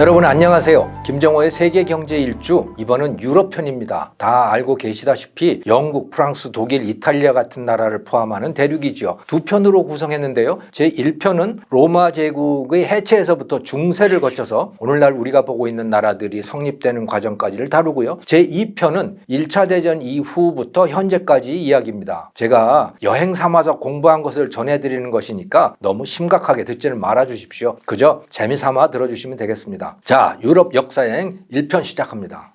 여러분 안녕하세요. 김정호의 세계 경제 일주 이번은 유럽 편입니다. 다 알고 계시다시피 영국, 프랑스, 독일, 이탈리아 같은 나라를 포함하는 대륙이죠. 두 편으로 구성했는데요. 제 1편은 로마 제국의 해체에서부터 중세를 거쳐서 오늘날 우리가 보고 있는 나라들이 성립되는 과정까지를 다루고요. 제 2편은 1차 대전 이후부터 현재까지 이야기입니다. 제가 여행 삼아서 공부한 것을 전해 드리는 것이니까 너무 심각하게 듣지는 말아 주십시오. 그저 재미 삼아 들어 주시면 되겠습니다. 자, 유럽 역사여행 1편 시작합니다.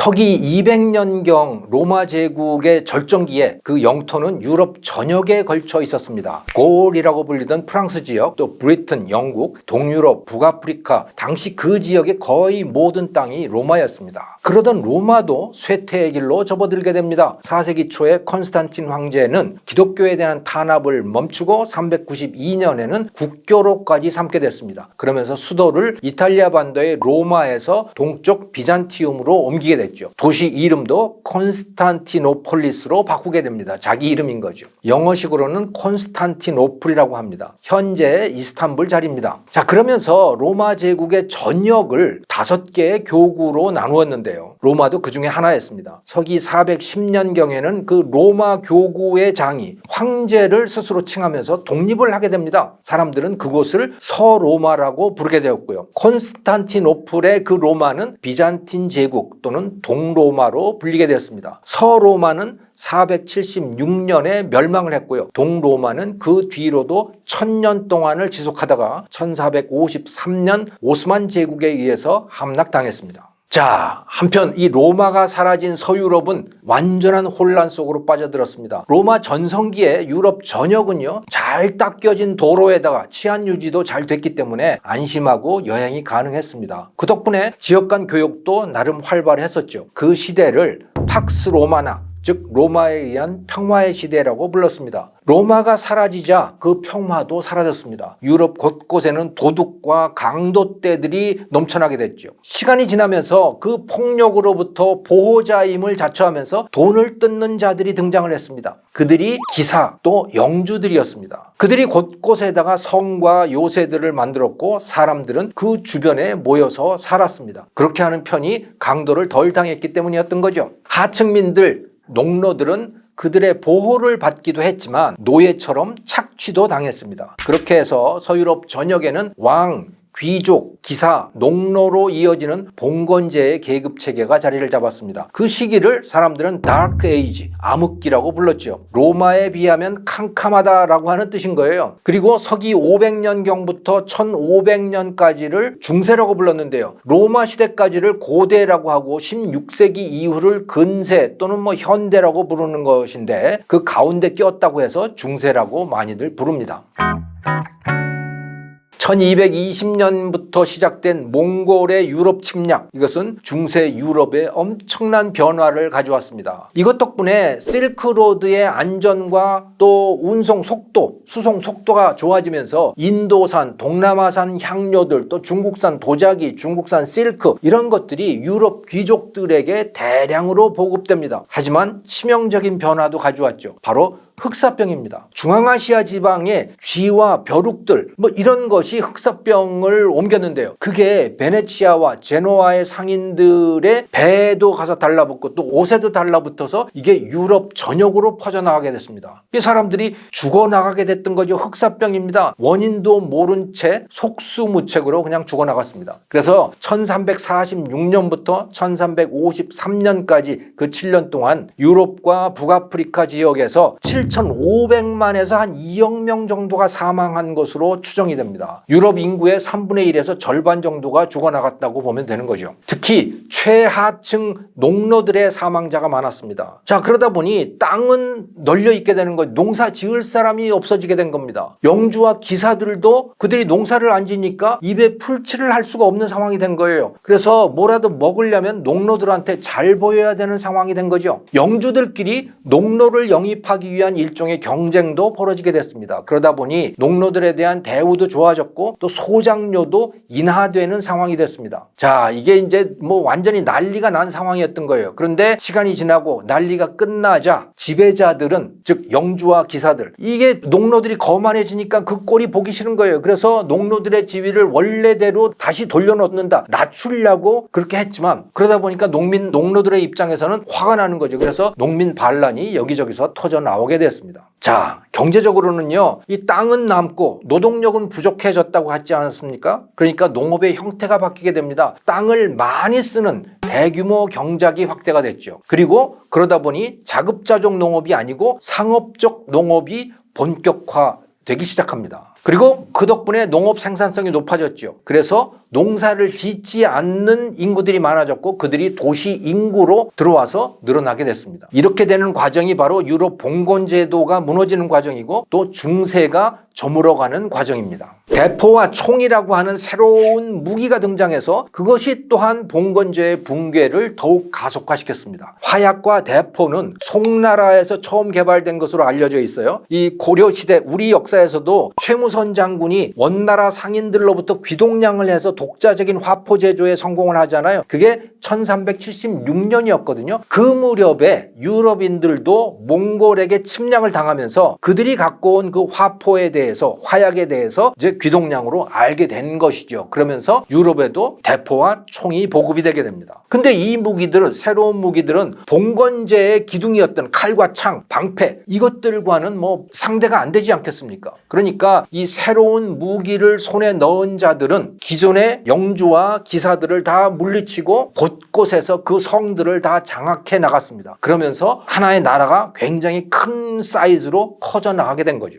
서기 200년경 로마 제국의 절정기에 그 영토는 유럽 전역에 걸쳐 있었습니다. 골이라고 불리던 프랑스 지역, 또 브리튼, 영국, 동유럽, 북아프리카, 당시 그 지역의 거의 모든 땅이 로마였습니다. 그러던 로마도 쇠퇴의 길로 접어들게 됩니다. 4세기 초에 컨스탄틴 황제는 기독교에 대한 탄압을 멈추고 392년에는 국교로까지 삼게 됐습니다. 그러면서 수도를 이탈리아 반도의 로마에서 동쪽 비잔티움으로 옮기게 됐죠. 도시 이름도 콘스탄티노폴리스로 바꾸게 됩니다. 자기 이름인 거죠. 영어식으로는 콘스탄티노플이라고 합니다. 현재 이스탄불 자리입니다. 자, 그러면서 로마 제국의 전역을 다섯 개의 교구로 나누었는데요. 로마도 그 중에 하나였습니다. 서기 410년경에는 그 로마 교구의 장이 황제를 스스로 칭하면서 독립을 하게 됩니다. 사람들은 그곳을 서로마라고 부르게 되었고요. 콘스탄티노플의 그 로마는 비잔틴 제국 또는 동로마로 불리게 되었습니다. 서로마는 476년에 멸망을 했고요. 동로마는 그 뒤로도 천년 동안을 지속하다가 1453년 오스만 제국에 의해서 함락당했습니다. 자, 한편 이 로마가 사라진 서유럽은 완전한 혼란 속으로 빠져들었습니다. 로마 전성기에 유럽 전역은요, 잘 닦여진 도로에다가 치안 유지도 잘 됐기 때문에 안심하고 여행이 가능했습니다. 그 덕분에 지역 간 교역도 나름 활발했었죠. 그 시대를 팍스 로마나 즉 로마에 의한 평화의 시대라고 불렀습니다. 로마가 사라지자 그 평화도 사라졌습니다. 유럽 곳곳에는 도둑과 강도떼들이 넘쳐나게 됐죠. 시간이 지나면서 그 폭력으로부터 보호자임을 자처하면서 돈을 뜯는 자들이 등장을 했습니다. 그들이 기사 또 영주들이었습니다. 그들이 곳곳에다가 성과 요새들을 만들었고 사람들은 그 주변에 모여서 살았습니다. 그렇게 하는 편이 강도를 덜 당했기 때문이었던 거죠. 하층민들 농노들은 그들의 보호를 받기도 했지만 노예처럼 착취도 당했습니다. 그렇게 해서 서유럽 전역에는 왕, 귀족, 기사, 농노로 이어지는 봉건제의 계급 체계가 자리를 잡았습니다. 그 시기를 사람들은 다크 에이지, 암흑기라고 불렀죠. 로마에 비하면 캄캄하다라고 하는 뜻인 거예요. 그리고 서기 500년경부터 1500년까지를 중세라고 불렀는데요. 로마 시대까지를 고대라고 하고 16세기 이후를 근세 또는 뭐 현대라고 부르는 것인데 그 가운데 끼었다고 해서 중세라고 많이들 부릅니다. 1220년부터 시작된 몽골의 유럽 침략 이것은 중세 유럽에 엄청난 변화를 가져왔습니다. 이것 덕분에 실크로드의 안전과 또 운송 속도, 수송 속도가 좋아지면서 인도산, 동남아산 향료들 또 중국산 도자기, 중국산 실크 이런 것들이 유럽 귀족들에게 대량으로 보급됩니다. 하지만 치명적인 변화도 가져왔죠. 바로 흑사병입니다. 중앙아시아 지방의 쥐와 벼룩들 뭐 이런 것이 흑사병을 옮겼는데요. 그게 베네치아와 제노아의 상인들의 배도 가서 달라붙고 또 옷에도 달라붙어서 이게 유럽 전역으로 퍼져나가게 됐습니다. 이 사람들이 죽어나가게 됐던 거죠. 흑사병입니다. 원인도 모른 채 속수무책으로 그냥 죽어나갔습니다. 그래서 1346년부터 1353년까지 그 7년 동안 유럽과 북아프리카 지역에서 7,500만에서 한 2억 명 정도가 사망한 것으로 추정이 됩니다. 유럽 인구의 3분의 1에서 절반 정도가 죽어나갔다고 보면 되는 거죠. 특히 최하층 농노들의 사망자가 많았습니다. 자, 그러다 보니 땅은 널려 있게 되는 거예요. 농사 지을 사람이 없어지게 된 겁니다. 영주와 기사들도 그들이 농사를 안 지니까 입에 풀칠을 할 수가 없는 상황이 된 거예요. 그래서 뭐라도 먹으려면 농노들한테 잘 보여야 되는 상황이 된 거죠. 영주들끼리 농노를 영입하기 위한 일종의 경쟁도 벌어지게 됐습니다. 그러다 보니 농노들에 대한 대우도 좋아졌고 또 소장료도 인하되는 상황이 됐습니다. 자, 이게 이제 뭐 완전히 난리가 난 상황이었던 거예요. 그런데 시간이 지나고 난리가 끝나자 지배자들은 즉 영주와 기사들 이게 농노들이 거만해지니까 그 꼴이 보기 싫은 거예요. 그래서 농노들의 지위를 원래대로 다시 돌려놓는다. 낮추려고 그렇게 했지만 그러다 보니까 농민 농노들의 입장에서는 화가 나는 거죠. 그래서 농민 반란이 여기저기서 터져 나오게 됐습니다. 자, 경제적으로는요. 이 땅은 남고 노동력은 부족해졌다고 하지 않았습니까? 그러니까 농업의 형태가 바뀌게 됩니다. 땅을 많이 쓰는 대규모 경작이 확대가 됐죠. 그리고 그러다 보니 자급자족 농업이 아니고 상업적 농업이 본격화 되기 시작합니다. 그리고 그 덕분에 농업 생산성이 높아졌죠. 그래서 농사를 짓지 않는 인구들이 많아졌고 그들이 도시 인구로 들어와서 늘어나게 됐습니다. 이렇게 되는 과정이 바로 유럽 봉건 제도가 무너지는 과정이고 또 중세가 저물어가는 과정입니다. 대포와 총이라고 하는 새로운 무기가 등장해서 그것이 또한 봉건제의 붕괴를 더욱 가속화시켰습니다. 화약과 대포는 송나라에서 처음 개발된 것으로 알려져 있어요. 이 고려 시대 우리 역사에서도 최무선 장군이 원나라 상인들로부터 귀동량을 해서 독자적인 화포 제조에 성공을 하잖아요. 그게 1376년이었거든요. 그 무렵에 유럽인들도 몽골에게 침략을 당하면서 그들이 갖고 온 그 화포에 대해서 화약에 대해서 이제 귀동량으로 알게 된 것이죠. 그러면서 유럽에도 대포와 총이 보급이 되게 됩니다. 근데 이 무기들은 새로운 무기들은 봉건제의 기둥이었던 칼과 창, 방패 이것들과는 뭐 상대가 안 되지 않겠습니까? 그러니까 이 새로운 무기를 손에 넣은 자들은 기존의 영주와 기사들을 다 물리치고 곳곳에서 그 성들을 다 장악해 나갔습니다. 그러면서 하나의 나라가 굉장히 큰 사이즈로 커져 나가게 된 거죠.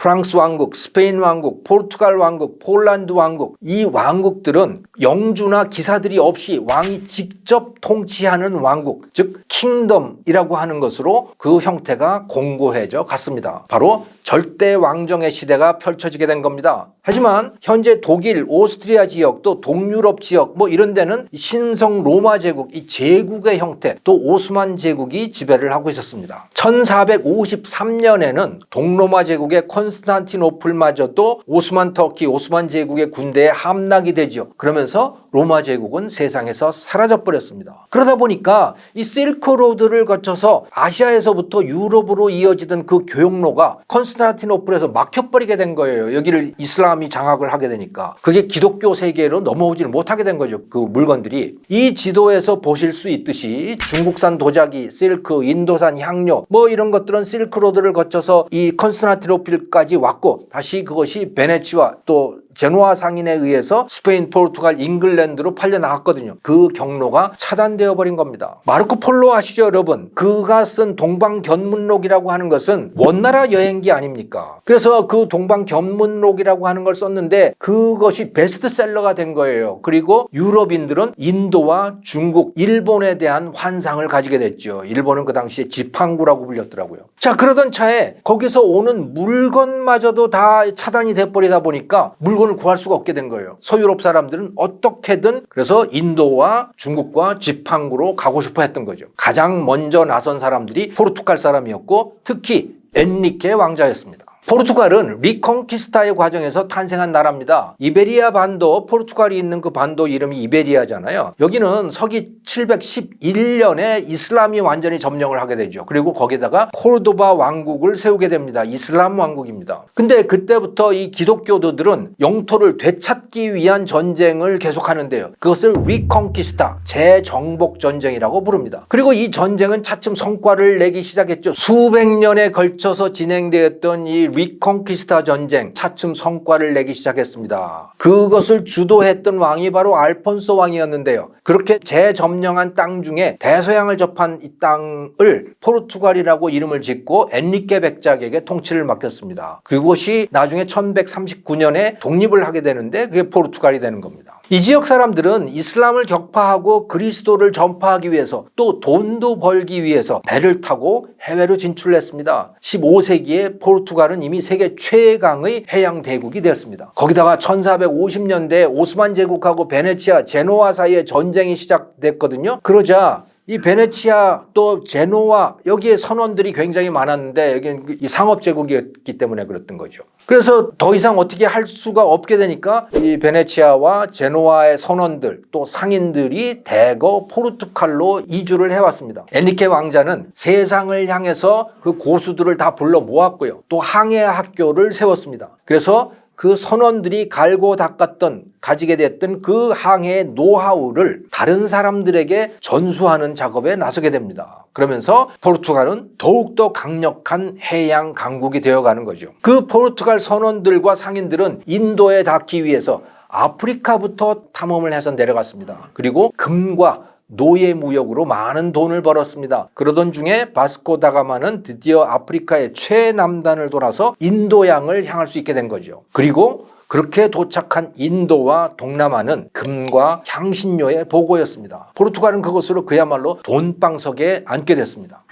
프랑스 왕국, 스페인 왕국, 포르투갈 왕국, 폴란드 왕국 이 왕국들은 영주나 기사들이 없이 왕이 직접 통치하는 왕국, 즉 킹덤이라고 하는 것으로 그 형태가 공고해져 갔습니다. 바로 절대 왕정의 시대가 펼쳐지게 된 겁니다. 하지만 현재 독일, 오스트리아 지역 또 동유럽 지역 뭐 이런 데는 신성 로마 제국 이 제국의 형태 또 오스만 제국이 지배를 하고 있었습니다. 1453년에는 동로마 제국의 콘스탄티노플마저도 오스만 터키 오스만 제국의 군대에 함락이 되죠. 그러면서 로마 제국은 세상에서 사라져 버렸습니다. 그러다 보니까 이 실크로드를 거쳐서 아시아에서부터 유럽으로 이어지던 그 교역로가 콘스 탄티노플에서 막혀버리게 된 거예요. 여기를 이슬람이 장악을 하게 되니까 그게 기독교 세계로 넘어오지를 못하게 된 거죠. 그 물건들이 이 지도에서 보실 수 있듯이 중국산 도자기, 실크, 인도산 향료 뭐 이런 것들은 실크로드를 거쳐서 이 콘스탄티노플까지 왔고 다시 그것이 베네치와 또 제노아 상인에 의해서 스페인, 포르투갈, 잉글랜드로 팔려 나갔거든요. 그 경로가 차단되어 버린 겁니다. 마르코 폴로 아시죠, 여러분? 그가 쓴 동방 견문록이라고 하는 것은 원나라 여행기 아닙니까? 그래서 그 동방 견문록이라고 하는 걸 썼는데 그것이 베스트셀러가 된 거예요. 그리고 유럽인들은 인도와 중국, 일본에 대한 환상을 가지게 됐죠. 일본은 그 당시에 지팡구라고 불렸더라고요. 자, 그러던 차에 거기서 오는 물건마저도 다 차단이 돼 버리다 보니까 물건 을 구할 수가 없게 된 거예요. 서유럽 사람들은 어떻게든 그래서 인도와 중국과 지팡구로 가고 싶어 했던 거죠. 가장 먼저 나선 사람들이 포르투갈 사람이었고 특히 엔리케 왕자였습니다. 포르투갈은 리컨키스타의 과정에서 탄생한 나라입니다. 이베리아 반도, 포르투갈이 있는 그 반도 이름이 이베리아잖아요. 여기는 서기 711년에 이슬람이 완전히 점령을 하게 되죠. 그리고 거기다가 코르도바 왕국을 세우게 됩니다. 이슬람 왕국입니다. 근데 그때부터 이 기독교도들은 영토를 되찾기 위한 전쟁을 계속하는데요. 그것을 리컨키스타, 재정복 전쟁이라고 부릅니다. 그리고 이 전쟁은 차츰 성과를 내기 시작했죠. 수백 년에 걸쳐서 진행되었던 이 리컨키스타 전쟁 차츰 성과를 내기 시작했습니다. 그것을 주도했던 왕이 바로 알폰소 왕이었는데요. 그렇게 재점령한 땅 중에 대서양을 접한 이 땅을 포르투갈이라고 이름을 짓고 엔리케 백작에게 통치를 맡겼습니다. 그것이 나중에 1139년에 독립을 하게 되는데 그게 포르투갈이 되는 겁니다. 이 지역 사람들은 이슬람을 격파하고 그리스도를 전파하기 위해서 또 돈도 벌기 위해서 배를 타고 해외로 진출을 했습니다. 15세기에 포르투갈은 이미 세계 최강의 해양 대국이 되었습니다. 거기다가 1450년대 오스만 제국하고 베네치아, 제노아 사이에 전쟁이 시작됐거든요. 그러자 이 베네치아 또 제노와 여기에 선원들이 굉장히 많았는데 여기는 이 상업 제국이었기 때문에 그랬던 거죠. 그래서 더 이상 어떻게 할 수가 없게 되니까 이 베네치아와 제노와의 선원들 또 상인들이 대거 포르투갈로 이주를 해왔습니다. 엔리케 왕자는 세상을 향해서 그 고수들을 다 불러 모았고요. 또 항해 학교를 세웠습니다. 그래서 그 선원들이 갈고 닦았던 가지게 됐던 그 항해의 노하우를 다른 사람들에게 전수하는 작업에 나서게 됩니다. 그러면서 포르투갈은 더욱더 강력한 해양 강국이 되어가는 거죠. 그 포르투갈 선원들과 상인들은 인도에 닿기 위해서 아프리카부터 탐험을 해서 내려갔습니다. 그리고 금과 노예 무역으로 많은 돈을 벌었습니다. 그러던 중에 바스코 다가마는 드디어 아프리카의 최남단을 돌아서 인도양을 향할 수 있게 된 거죠. 그리고 그렇게 도착한 인도와 동남아는 금과 향신료의 보고였습니다. 포르투갈은 그것으로 그야말로 돈방석에 앉게 됐습니다.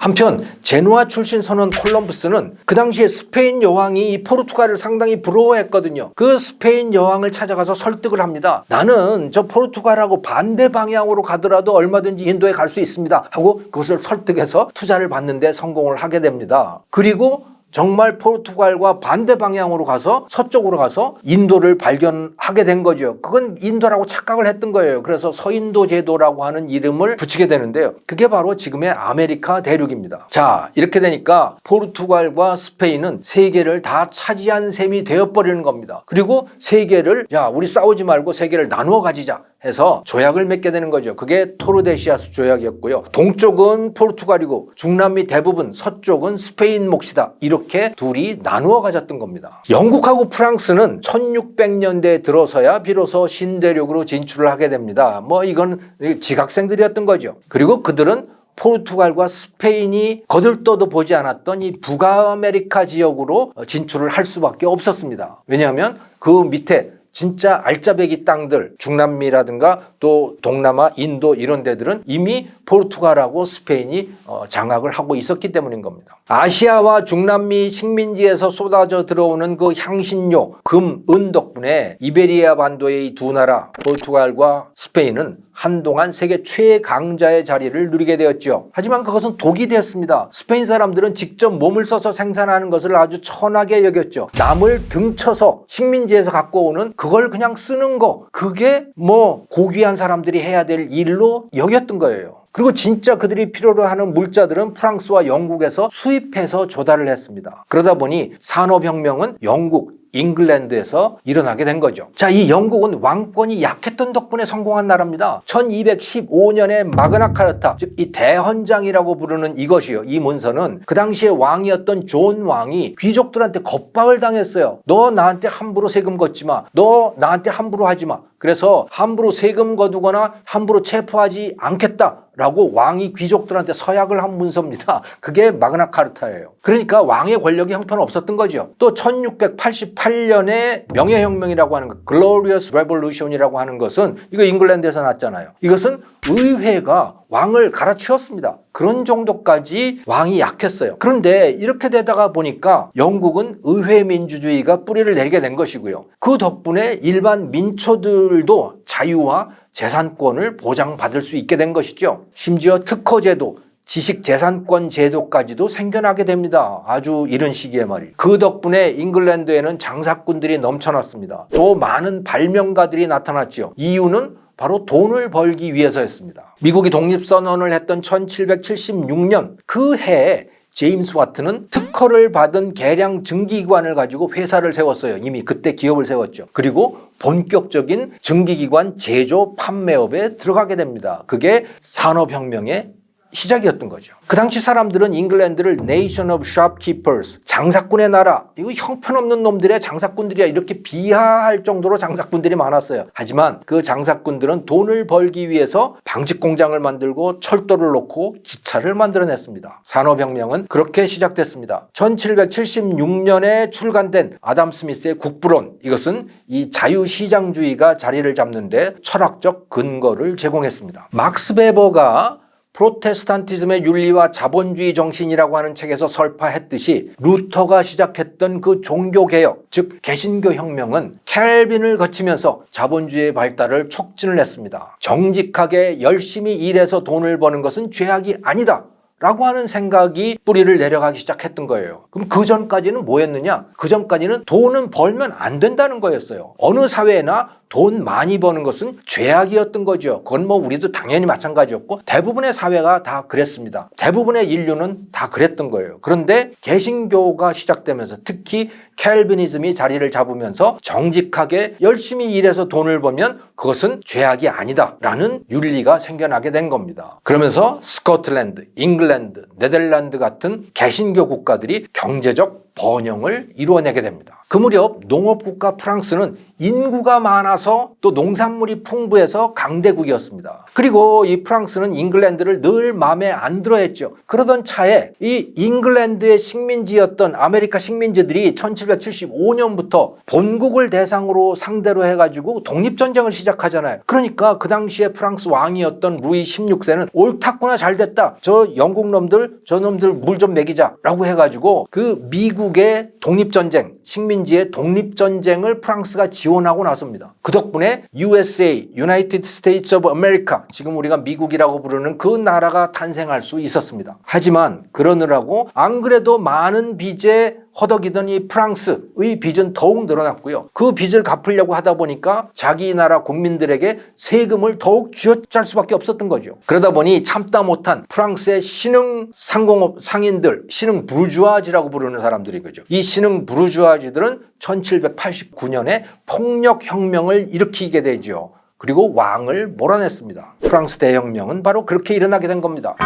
한편 제노아 출신 선원 콜럼부스는 그 당시에 스페인 여왕이 이 포르투갈을 상당히 부러워했거든요. 그 스페인 여왕을 찾아가서 설득을 합니다. 나는 저 포르투갈하고 반대 방향으로 가더라도 얼마든지 인도에 갈 수 있습니다. 하고 그것을 설득해서 투자를 받는데 성공을 하게 됩니다. 그리고 정말 포르투갈과 반대 방향으로 가서 서쪽으로 가서 인도를 발견하게 된 거죠. 그건 인도라고 착각을 했던 거예요. 그래서 서인도 제도라고 하는 이름을 붙이게 되는데요. 그게 바로 지금의 아메리카 대륙입니다. 자, 이렇게 되니까 포르투갈과 스페인은 세계를 다 차지한 셈이 되어버리는 겁니다. 그리고 세계를 야, 우리 싸우지 말고 세계를 나누어 가지자. 해서 조약을 맺게 되는 거죠. 그게 토르데시아스 조약이었고요. 동쪽은 포르투갈이고 중남미 대부분 서쪽은 스페인 몫이다. 이렇게 둘이 나누어 가졌던 겁니다. 영국하고 프랑스는 1600년대에 들어서야 비로소 신대륙으로 진출을 하게 됩니다. 뭐 이건 지각생들이었던 거죠. 그리고 그들은 포르투갈과 스페인이 거들떠도 보지 않았던 이 북아메리카 지역으로 진출을 할 수밖에 없었습니다. 왜냐하면 그 밑에 진짜 알짜배기 땅들 중남미라든가 또 동남아 인도 이런 데들은 이미 포르투갈하고 스페인이 어, 장악을 하고 있었기 때문인 겁니다. 아시아와 중남미 식민지에서 쏟아져 들어오는 그 향신료 금, 은 덕분에 이베리아 반도의 이두 나라 포르투갈과 스페인은 한동안 세계 최강자의 자리를 누리게 되었죠. 하지만 그것은 독이 되었습니다. 스페인 사람들은 직접 몸을 써서 생산하는 것을 아주 천하게 여겼죠. 남을 등쳐서 식민지에서 갖고 오는 그걸 그냥 쓰는 거 그게 뭐 고귀한 사람들이 해야 될 일로 여겼던 거예요. 그리고 진짜 그들이 필요로 하는 물자들은 프랑스와 영국에서 수입해서 조달을 했습니다. 그러다 보니 산업혁명은 영국, 잉글랜드에서 일어나게 된 거죠. 자, 이 영국은 왕권이 약했던 덕분에 성공한 나라입니다. 1215년에 마그나 카르타, 즉 이 대헌장이라고 부르는 이것이요. 이 문서는 그 당시에 왕이었던 존 왕이 귀족들한테 겁박을 당했어요. 너 나한테 함부로 세금 걷지 마. 너 나한테 함부로 하지 마. 그래서 함부로 세금 거두거나 함부로 체포하지 않겠다. 라고 왕이 귀족들한테 서약을 한 문서입니다. 그게 마그나 카르타예요. 그러니까 왕의 권력이 형편없었던 거죠. 또 1688 년에 명예혁명이라고 하는 것, Glorious Revolution이라고 하는 것은 이거 잉글랜드에서 났잖아요. 이것은 의회가 왕을 갈아치웠습니다. 그런 정도까지 왕이 약했어요. 그런데 이렇게 되다가 보니까 영국은 의회 민주주의가 뿌리를 내리게 된 것이고요. 그 덕분에 일반 민초들도 자유와 재산권을 보장받을 수 있게 된 것이죠. 심지어 특허제도, 지식재산권 제도까지도 생겨나게 됩니다. 아주 이런 시기에 말이. 그 덕분에 잉글랜드에는 장사꾼들이 넘쳐났습니다. 또 많은 발명가들이 나타났죠. 이유는 바로 돈을 벌기 위해서였습니다. 미국이 독립선언을 했던 1776년 그 해에 제임스 와트는 특허를 받은 계량 증기기관을 가지고 회사를 세웠어요. 이미 그때 기업을 세웠죠. 그리고 본격적인 증기기관 제조 판매업에 들어가게 됩니다. 그게 산업혁명의 시작이었던 거죠. 그 당시 사람들은 잉글랜드를 Nation of Shopkeepers, 장사꾼의 나라, 이거 형편없는 놈들의 장사꾼들이야 이렇게 비하할 정도로 장사꾼들이 많았어요. 하지만 그 장사꾼들은 돈을 벌기 위해서 방직 공장을 만들고 철도를 놓고 기차를 만들어냈습니다. 산업혁명은 그렇게 시작됐습니다. 1776년에 출간된 아담 스미스의 국부론, 이것은 이 자유시장주의가 자리를 잡는데 철학적 근거를 제공했습니다. 막스 베버가 프로테스탄티즘의 윤리와 자본주의 정신이라고 하는 책에서 설파했듯이 루터가 시작했던 그 종교개혁, 즉 개신교 혁명은 켈빈을 거치면서 자본주의의 발달을 촉진을 했습니다. 정직하게 열심히 일해서 돈을 버는 것은 죄악이 아니다. 라고 하는 생각이 뿌리를 내려가기 시작했던 거예요. 그럼 그 전까지는 뭐였느냐? 그 전까지는 돈은 벌면 안 된다는 거였어요. 어느 사회나 돈 많이 버는 것은 죄악이었던 거죠. 그건 뭐 우리도 당연히 마찬가지였고 대부분의 사회가 다 그랬습니다. 대부분의 인류는 다 그랬던 거예요. 그런데 개신교가 시작되면서 특히 켈비니즘이 자리를 잡으면서 정직하게 열심히 일해서 돈을 벌면 그것은 죄악이 아니다라는 윤리가 생겨나게 된 겁니다. 그러면서 스코틀랜드, 잉글랜드, 네덜란드 같은 개신교 국가들이 경제적 번영을 이루어내게 됩니다. 그 무렵 농업국가 프랑스는 인구가 많아서 또 농산물이 풍부해서 강대국이었습니다. 그리고 이 프랑스는 잉글랜드를 늘 마음에 안 들어 했죠. 그러던 차에 이 잉글랜드의 식민지였던 아메리카 식민지들이 1775년부터 본국을 대상으로 상대로 해가지고 독립전쟁을 시작하잖아요. 그러니까 그 당시에 프랑스 왕이었던 루이 16세는 옳았구나 잘 됐다. 저 영국 놈들 저 놈들 물 좀 먹이자 라고 해가지고 그 미국 의 독립전쟁 식민지의 독립전쟁을 프랑스가 지원하고 나섭니다. 그 덕분에 USA, United States of America, 지금 우리가 미국이라고 부르는 그 나라가 탄생할 수 있었습니다. 하지만 그러느라고 안 그래도 많은 빚에 허덕이던 이 프랑스의 빚은 더욱 늘어났고요. 그 빚을 갚으려고 하다 보니까 자기 나라 국민들에게 세금을 더욱 쥐어짤 수밖에 없었던 거죠. 그러다 보니 참다 못한 프랑스의 신흥 상공업 상인들, 신흥 부르주아지라고 부르는 사람들이 그죠. 이 신흥 부르주아지들은 1789년에 폭력 혁명을 일으키게 되죠. 그리고 왕을 몰아냈습니다. 프랑스 대혁명은 바로 그렇게 일어나게 된 겁니다.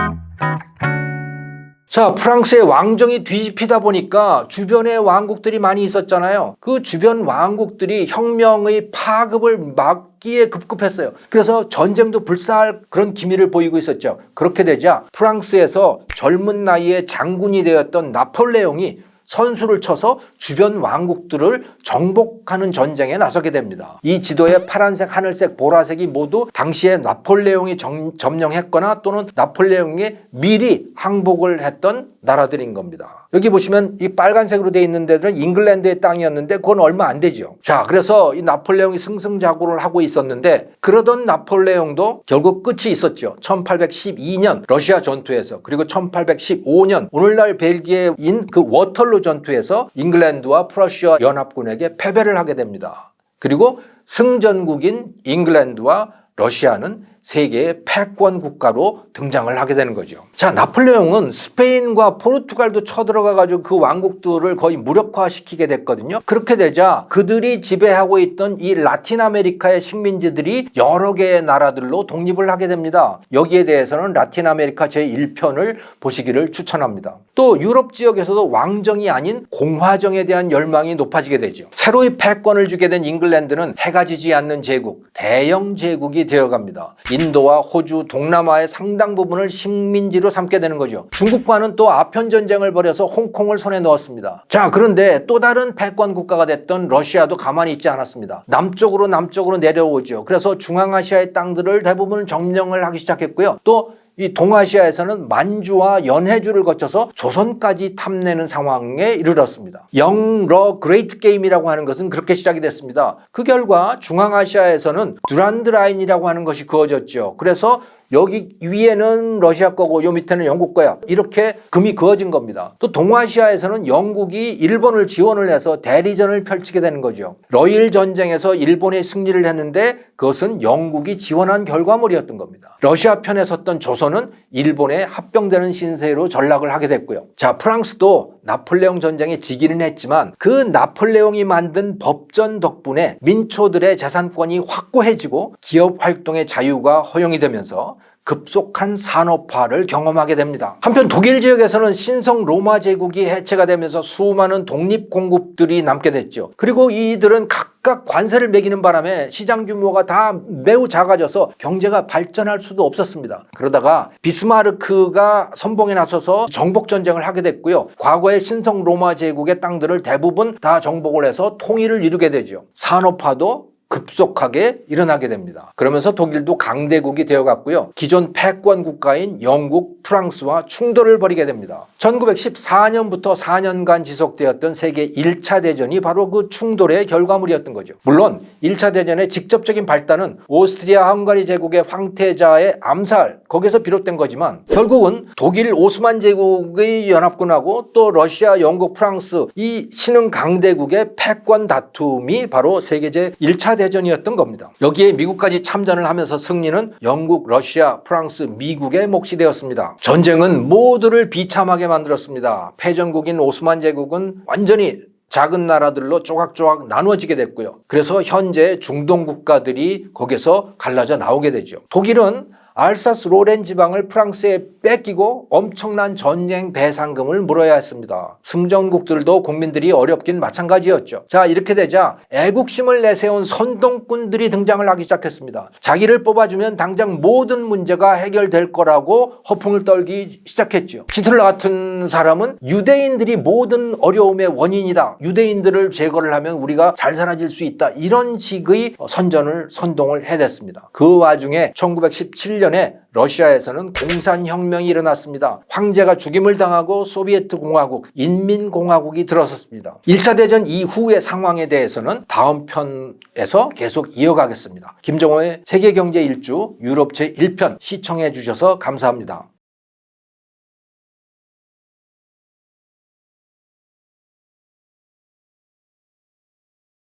자, 프랑스의 왕정이 뒤집히다 보니까 주변에 왕국들이 많이 있었잖아요. 그 주변 왕국들이 혁명의 파급을 막기에 급급했어요. 그래서 전쟁도 불사할 그런 기미를 보이고 있었죠. 그렇게 되자 프랑스에서 젊은 나이에 장군이 되었던 나폴레옹이 선수를 쳐서 주변 왕국들을 정복하는 전쟁에 나서게 됩니다. 이 지도에 파란색, 하늘색, 보라색이 모두 당시에 나폴레옹이 정, 점령했거나 또는 나폴레옹이 미리 항복을 했던 나라들인 겁니다. 여기 보시면 이 빨간색으로 되어 있는 데들은 잉글랜드의 땅이었는데 그건 얼마 안 되죠. 자, 그래서 이 나폴레옹이 승승자구를 하고 있었는데 그러던 나폴레옹도 결국 끝이 있었죠. 1812년 러시아 전투에서 그리고 1815년 오늘날 벨기에인 그 워털루 전투에서 잉글랜드와 프러시아 연합군에게 패배를 하게 됩니다. 그리고 승전국인 잉글랜드와 러시아는 세계의 패권 국가로 등장을 하게 되는 거죠. 자, 나폴레옹은 스페인과 포르투갈도 쳐들어가 가지고 그 왕국들을 거의 무력화시키게 됐거든요. 그렇게 되자 그들이 지배하고 있던 이 라틴 아메리카의 식민지들이 여러 개의 나라들로 독립을 하게 됩니다. 여기에 대해서는 라틴 아메리카 제1편을 보시기를 추천합니다. 또 유럽 지역에서도 왕정이 아닌 공화정에 대한 열망이 높아지게 되죠. 새로이 패권을 주게 된 잉글랜드는 해가 지지 않는 제국, 대영 제국이 되어갑니다. 인도와 호주, 동남아의 상당 부분을 식민지로 삼게 되는 거죠. 중국과는 또 아편 전쟁을 벌여서 홍콩을 손에 넣었습니다. 자, 그런데 또 다른 패권 국가가 됐던 러시아도 가만히 있지 않았습니다. 남쪽으로 남쪽으로 내려오죠. 그래서 중앙아시아의 땅들을 대부분 점령을 하기 시작했고요. 또 이 동아시아에서는 만주와 연해주를 거쳐서 조선까지 탐내는 상황에 이르렀습니다. 영러 그레이트 게임이라고 하는 것은 그렇게 시작이 됐습니다. 그 결과 중앙아시아에서는 두란드 라인이라고 하는 것이 그어졌죠. 그래서 여기 위에는 러시아 거고 요 밑에는 영국 거야. 이렇게 금이 그어진 겁니다. 또 동아시아에서는 영국이 일본을 지원을 해서 대리전을 펼치게 되는 거죠. 러일 전쟁에서 일본이 승리를 했는데 그것은 영국이 지원한 결과물이었던 겁니다. 러시아 편에 섰던 조선은 일본에 합병되는 신세로 전락을 하게 됐고요. 자, 프랑스도 나폴레옹 전쟁에 지기는 했지만 그 나폴레옹이 만든 법전 덕분에 민초들의 재산권이 확고해지고 기업 활동의 자유가 허용이 되면서 급속한 산업화를 경험하게 됩니다. 한편 독일 지역에서는 신성 로마 제국이 해체가 되면서 수많은 독립 공급들이 남게 됐죠. 그리고 이들은 각각 관세를 매기는 바람에 시장 규모가 다 매우 작아져서 경제가 발전할 수도 없었습니다. 그러다가 비스마르크가 선봉에 나서서 정복 전쟁을 하게 됐고요. 과거의 신성 로마 제국의 땅들을 대부분 다 정복을 해서 통일을 이루게 되죠. 산업화도 급속하게 일어나게 됩니다. 그러면서 독일도 강대국이 되어갔고요. 기존 패권 국가인 영국, 프랑스와 충돌을 벌이게 됩니다. 1914년부터 4년간 지속되었던 세계 1차 대전이 바로 그 충돌의 결과물이었던 거죠. 물론 1차 대전의 직접적인 발단은 오스트리아 헝가리 제국의 황태자의 암살 거기서 비롯된 거지만 결국은 독일 오스만 제국의 연합군하고 또 러시아, 영국, 프랑스 이 신흥 강대국의 패권 다툼이 바로 세계 제 1차 대전이었던 겁니다. 여기에 미국까지 참전을 하면서 승리는 영국, 러시아, 프랑스, 미국의 몫이 되었습니다. 전쟁은 모두를 비참하게 만들었습니다. 패전국인 오스만 제국은 완전히 작은 나라들로 조각조각 나누어지게 됐고요. 그래서 현재 중동 국가들이 거기서 갈라져 나오게 되죠. 독일은 알사스 로렌 지방을 프랑스에 뺏기고 엄청난 전쟁 배상금을 물어야 했습니다. 승전국들도 국민들이 어렵긴 마찬가지였죠. 자, 이렇게 되자 애국심을 내세운 선동꾼들이 등장을 하기 시작했습니다. 자기를 뽑아주면 당장 모든 문제가 해결될 거라고 허풍을 떨기 시작했죠. 히틀러 같은 사람은 유대인들이 모든 어려움의 원인이다. 유대인들을 제거를 하면 우리가 잘 살아질 수 있다. 이런 식의 선전을 선동을 해댔습니다. 그 와중에 1917년에 러시아에서는 공산혁명이 일어났습니다. 황제가 죽임을 당하고 소비에트 공화국, 인민공화국이 들어섰습니다. 1차 대전 이후의 상황에 대해서는 다음 편에서 계속 이어가겠습니다. 김정호의 세계경제 일주 유럽 제1편 시청해 주셔서 감사합니다.